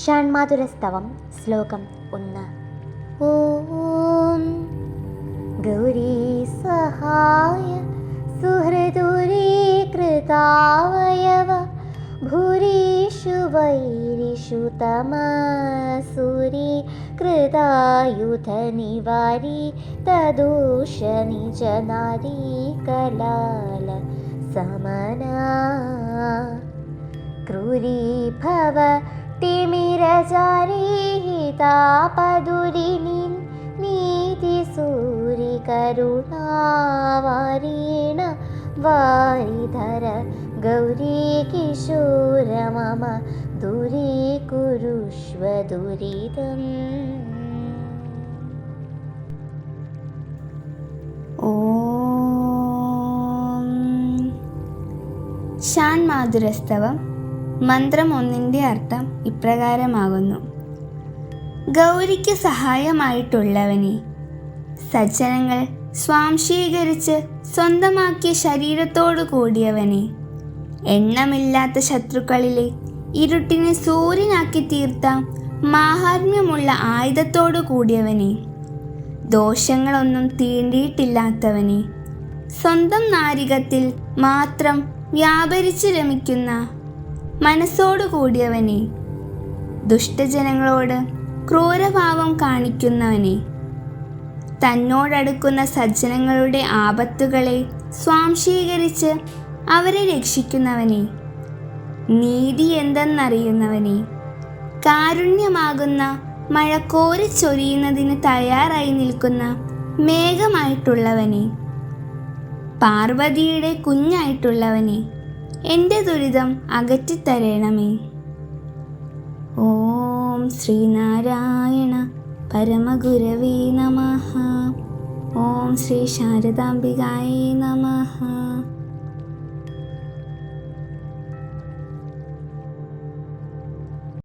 ഷൺമാതുരസ്തവം ശ്ലോകം ഒന്ന് ഓം ഗൗരീ സഹായ സുഹൃദുരീകൃതാവയവ ഭൂരീഷു വൈരിഷു തമസൂരി കൃതായുധനിവാരി തദൂഷ നിജനാരീ കലാല സമനാ ക്രൂരീഭവ തിമിരചാരീഹിതാപദുരിനിൻ നീതിസൂരികരുണാവാരീണ വാരിധര ഗൗരീ കിശോര മമ ദുരീകുരുഷ്വ ദുരിതം. ഷാൻ മാധുരസ്തവം. മന്ത്രം ഒന്നിന്റെ അർത്ഥം ഇപ്രകാരമാകുന്നു. ഗൗരിക്ക് സഹായമായിട്ടുള്ളവനെ. സജ്ജനങ്ങൾ സ്വാംശീകരിച്ച് സ്വന്തമാക്കിയ ശരീരത്തോടു കൂടിയവനെ. എണ്ണമില്ലാത്ത ശത്രുക്കളിലെ ഇരുട്ടിനെ സൂര്യനാക്കി തീർത്ത മാഹാത്മ്യമുള്ള ആയുധത്തോടു കൂടിയവനെ. ദോഷങ്ങളൊന്നും തീണ്ടിയിട്ടില്ലാത്തവനെ. സ്വന്തം നാരികത്തിൽ മാത്രം വ്യാപരിച്ചു രമിക്കുന്ന മനസ്സോടു കൂടിയവനെ ദുഷ്ടജനങ്ങളോട് ക്രൂരഭാവം കാണിക്കുന്നവനെ. തന്നോടടുക്കുന്ന സജ്ജനങ്ങളുടെ ആപത്തുകളെ സ്വാംശീകരിച്ച് അവരെ രക്ഷിക്കുന്നവനെ. നീതി എന്തെന്നറിയുന്നവനെ. കാരുണ്യമാകുന്ന മഴ ചൊരിയുന്നതിന് തയ്യാറായി നിൽക്കുന്ന മേഘമായിട്ടുള്ളവനെ. പാർവതിയുടെ കുഞ്ഞായിട്ടുള്ളവനെ. എന്റെ ദുരിതം അകറ്റിത്തരണമേ. ഓം ശ്രീനാരായണ പരമഗുരവേ നമ. ഓം ശ്രീ ശാരദാംബികായേ നമഃ.